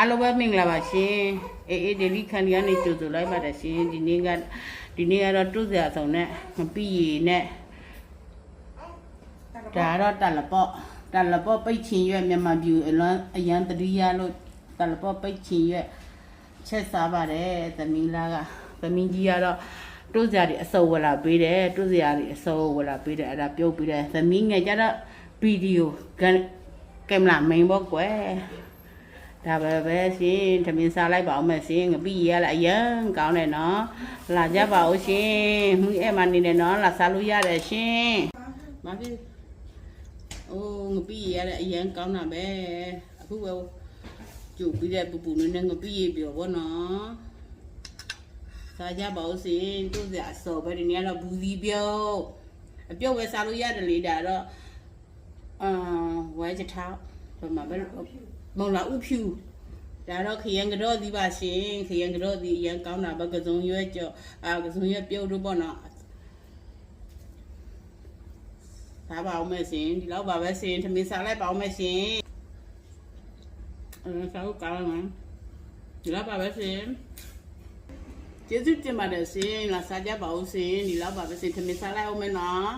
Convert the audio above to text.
အားလုံးပဲမင်္ဂလာပါရှင်အေးအေးဒေလီခန်ဒီကနေကြိုဆိုလိုက်ပါတယ်ရှင်ဒီနေ့ကဒီနေ့ကတော့တွတ်စရာဆောင်နဲ့မပြည့်ရည်နဲ့ဒါကတော့တလပေါ့တလပေါ့ပိတ်ချင်ရွက်မြန်မာပြည်အလွန်အရန်တတိယလို့တလပေါ့ပိတ်ချင်ရွက်ချက်စားပါတယ်သမီးလားကသမီးကြီးကတော့တွတ်စရာတွေအစုံဝလာပေးတယ်တွတ်စရာတွေအစုံဝလာပေးတယ်အဲ့ဒါပြုတ်ပြီးတယ်သမီးငယ်ကျတော့ဗီဒီယိုကင်မရာမိန်ပေါ့ကွယ် ဒါပဲပဲရှင်ထမင်းစားလိုက်ပါအောင်မယ်ရှင်ငပိရလည်းအရင်ကောင်းတယ်နော်လာကြပါဦးရှင်မှုအဲ့မနေတယ်နော်လာစားလို့ရတယ်ရှင်မဖြစ်အိုးငပိရလည်းအရင်ကောင်းတာပဲအခုပဲကျုပ်ပြီးတဲ့ပူပူနဲ့ငပိရပြောဘောနော်စားကြပါဦးရှင်သူ့စရာအစော်ပဲဒီနေ့ကတော့ဘူးစီပြုတ်အပြုတ်ပဲစားလို့ရတယ်လေဒါတော့အာဝဲချက်ထောက် ဘယ်မှာပဲမုံလာဥဖြူဒါတော့ခရံကြော့ဒီပါရှင်ခရံကြော့ဒီအရင်ကောင်းတာပဲကစုံရွက်ကြော့အာကစုံရွက်ပြုတ်လို့ပေါ့နော်စားပါအောင်မယ်ရှင်ဒီလောက်ပါပဲရှင်ထမင်းစားလိုက်ပါအောင်မယ်ရှင်အဲစားလို့ကောင်းမှာဒီလောက်ပါပဲရှင်ကျေးဇူးတင်ပါတယ်ရှင်လာစားကြပါဦးရှင်ဒီလောက်ပါပဲရှင်ထမင်းစားလိုက်အောင်မယ်နော်